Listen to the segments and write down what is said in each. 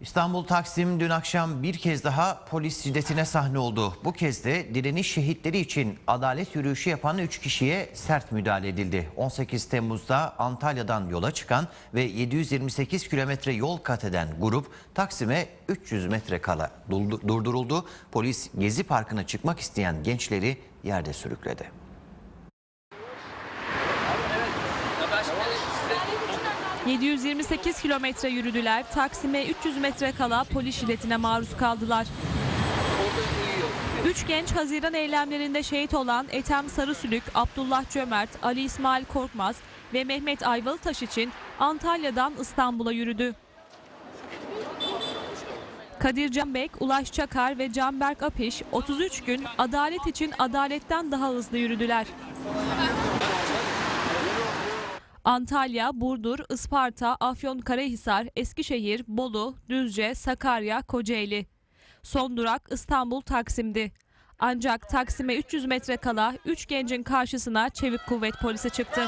İstanbul Taksim dün akşam bir kez daha polis şiddetine sahne oldu. Bu kez de direniş şehitleri için adalet yürüyüşü yapan 3 kişiye sert müdahale edildi. 18 Temmuz'da Antalya'dan yola çıkan ve 728 kilometre yol kat eden grup Taksim'e 300 metre kala durdu- durduruldu. Polis Gezi Parkı'na çıkmak isteyen gençleri yerde sürükledi. 728 kilometre yürüdüler. Taksim'e 300 metre kala polis şiddetine maruz kaldılar. Üç genç Haziran eylemlerinde şehit olan Ethem Sarısülük, Abdullah Cömert, Ali İsmail Korkmaz ve Mehmet Ayvalıtaş için Antalya'dan İstanbul'a yürüdü. Kadir Canbek, Ulaş Çakar ve Canberk Apiş 33 gün adalet için adaletten daha hızlı yürüdüler. Antalya, Burdur, Isparta, Afyonkarahisar, Eskişehir, Bolu, Düzce, Sakarya, Kocaeli. Son durak İstanbul Taksim'di. Ancak Taksim'e 300 metre kala 3 gencin karşısına çevik kuvvet polisi çıktı.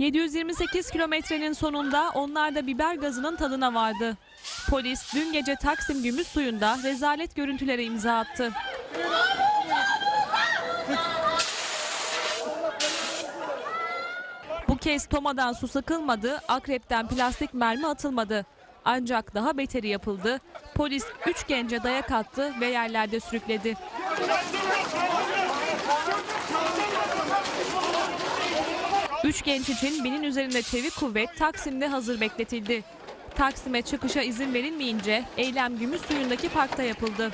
...728 kilometrenin sonunda onlar da biber gazının tadına vardı. Polis dün gece Taksim Gümüş Suyu'nda rezalet görüntülere imza attı. Kez Toma'dan su sıkılmadı, akrepten plastik mermi atılmadı. Ancak daha beteri yapıldı. Polis 3 gence dayak attı ve yerlerde sürükledi. Üç genç için binin üzerinde çevik kuvvet Taksim'de hazır bekletildi. Taksim'e çıkışa izin verilmeyince eylem gümüş suyundaki parkta yapıldı.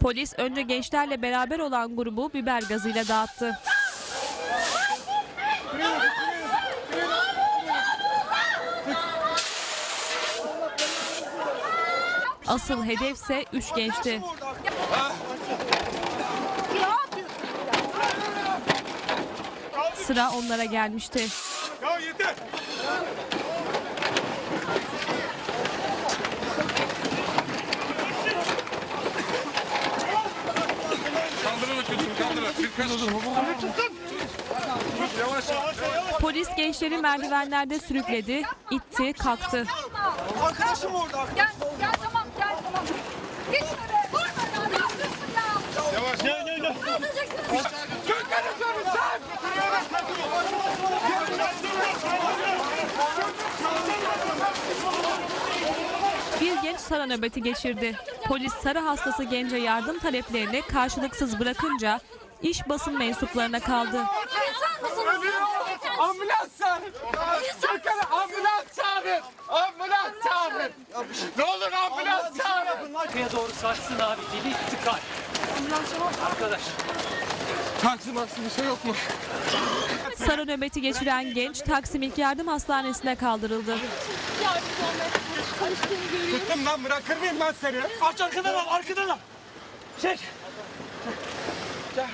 Polis önce gençlerle beraber olan grubu biber gazıyla dağıttı. Asıl hedefse üç gençti. Sıra onlara gelmişti. Ya yeter. Kaldırın kaldırın. Yavaş. Polis gençleri merdivenlerde sürükledi, itti, kalktı. Arkadaşım orada. Gel, gel tamam, gel tamam. Geç şöyle. Durma ya, ne yapıyorsun ya? Yavaş. Gel gel gel. Ne sorun sen. Bir genç Sara nöbeti geçirdi. Polis sarı hastası gence yardım taleplerini karşılıksız bırakınca iş basın mensuplarına kaldı. Ambulans çağırın. Kökleri ambulans çağırın. Ambulans çağırın. Ne olur ambulans çağırın. Arkaya doğru saçsın abi. Dili tıkar. Arkadaş. Taksi maksi bir şey yok mu? Sarı nöbeti geçiren genç Taksim İlk Yardım Hastanesi'ne kaldırıldı. Tuttum lan bırakır mıyım ben seni? Aç arkadan al arkadan al. Çek. Gel.